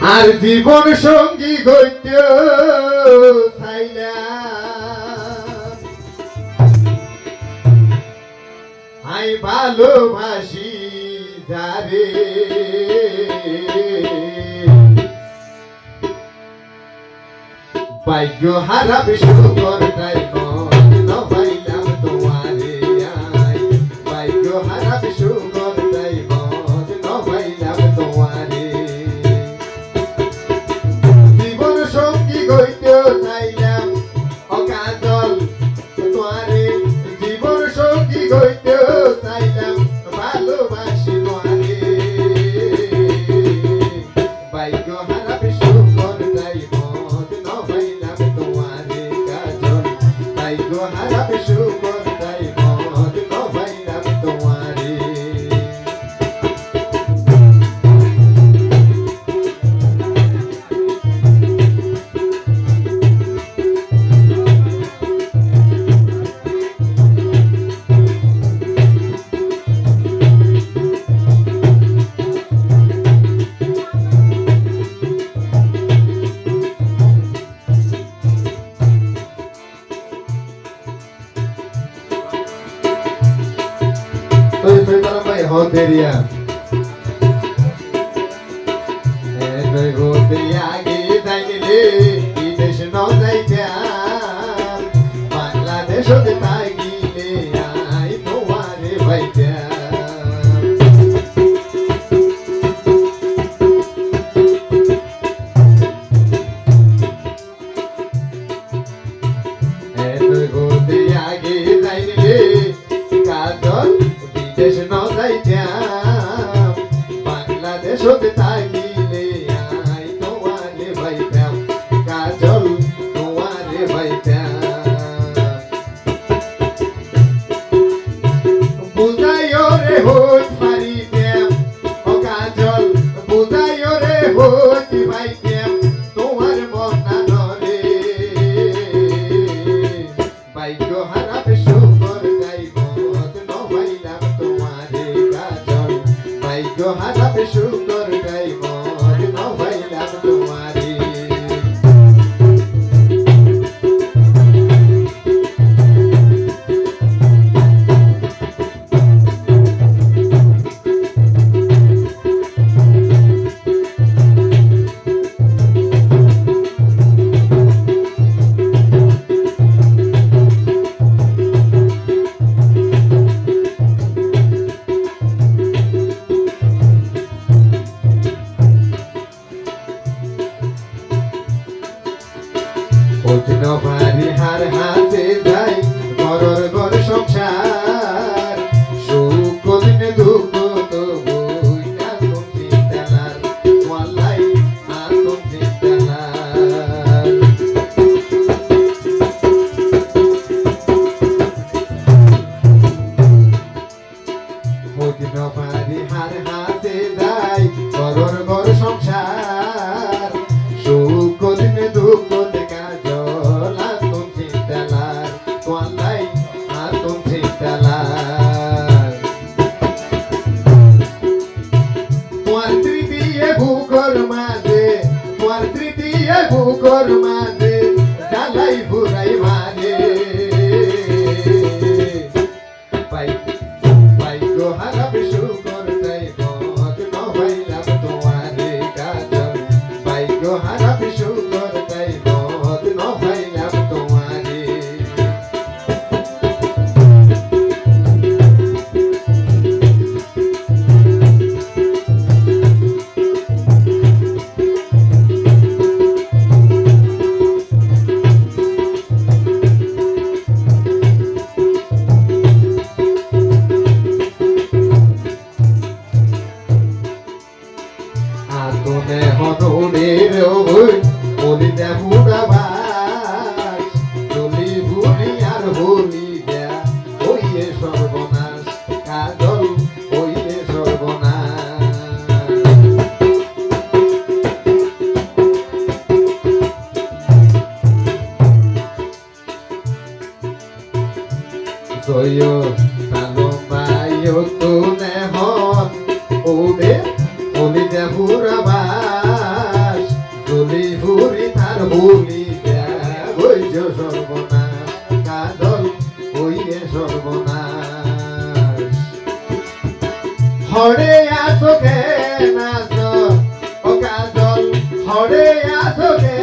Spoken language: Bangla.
আর জীবন সঙ্গী গইতে আই ভালোবাসি যারে। বাইক হারা বিশ্বকর্তায় to Soy soy para mi jodería. Soy jodería que sangre y de no se ya. Bangladesh de. ছোটে তাই আগুনে হনুরের ওই বলিতে বুড়াবাস চলি ভুলি আর বলি দেয়া হইয়ে সর্বনাশ। কাজল হইয়ে সর্বনাশ। জয় ঘরে আসবে